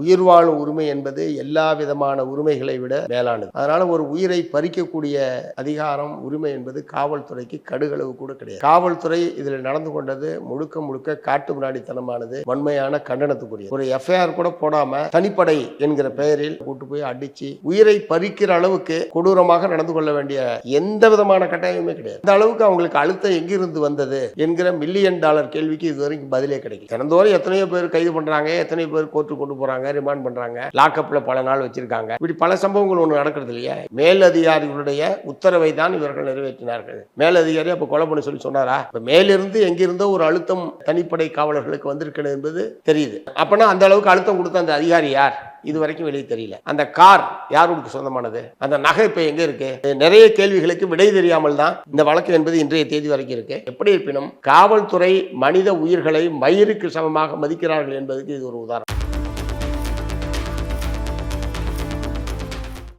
உயிர் வாழும் உரிமை என்பது எல்லா விதமான உரிமைகளை விட மேலானது. அதனால ஒரு உயிரை பறிக்கக்கூடிய அதிகாரம் உரிமை என்பது காவல்துறைக்கு கடுகளவு கூட கிடையாது. காவல்துறை இதில் நடந்து கொண்டது முழுக்க முழுக்க காட்டு முன்னாடித்தனமானது வன்மையான கண்டனத்துக்குரிய ஒரு எஃப்ஐஆர் கூட போடாம தனிப்படை என்கிற பெயரில் கூட்டு போய் அடிச்சு உயிரை பறிக்கிற அளவுக்கு கொடூரமாக நடந்து கொள்ள வேண்டிய எந்த விதமான கட்டாயமே கிடையாது. இந்த அளவுக்கு அவங்களுக்கு அழுத்தம் எங்கிருந்து வந்தது என்கிற மில்லியன் டாலர் கேள்விக்கு இது வரைக்கும் பதிலே கிடைக்கும் தினந்தோறும் எத்தனையோ பேர் கைது பண்றாங்க எத்தனையோ பேர் கோர்ட்டு கொண்டு போறாங்க ரிமாண்ட் பண்றாங்க. லாக்அப்ல பல நாள் வச்சிருக்காங்க. இப்படி பல சம்பவங்கள் ஒன்று நடக்கிறது இல்லையா? மேலதிகாரிகளுடைய உத்தரவை தான் இவர்கள் நிறைவேற்றினார்கள். மேலதிகாரி அப்ப கொலை பண்ண சொல்லி சொன்னாரா? இப்ப மேலிருந்து எங்கிருந்தோ ஒரு அழுத்தம் தனிப்படை காவலர்களுக்கு வந்திருக்கிறது என்பது தெரியுது. அப்பனா அந்த அளவுக்கு அழுத்தம் கொடுத்த அந்த அதிகாரி யார்? இது வரைக்கும் வெளியே தெரியல. அந்த கார் யாருக்கு சொந்தமானது? அந்த நகை இப்ப எங்க இருக்கு? நிறைய கேள்விகளுக்கு விடை தெரியாமல் தான் இந்த வழக்கு என்பது இன்றைய தேதி வரைக்கும் இருக்கு. எப்படி இருப்பினும் காவல்துறை மனித உயிர்களை மயிருக்கு சமமாக மதிக்கிறார்கள் என்பதுக்கு இது ஒரு உதாரணம்.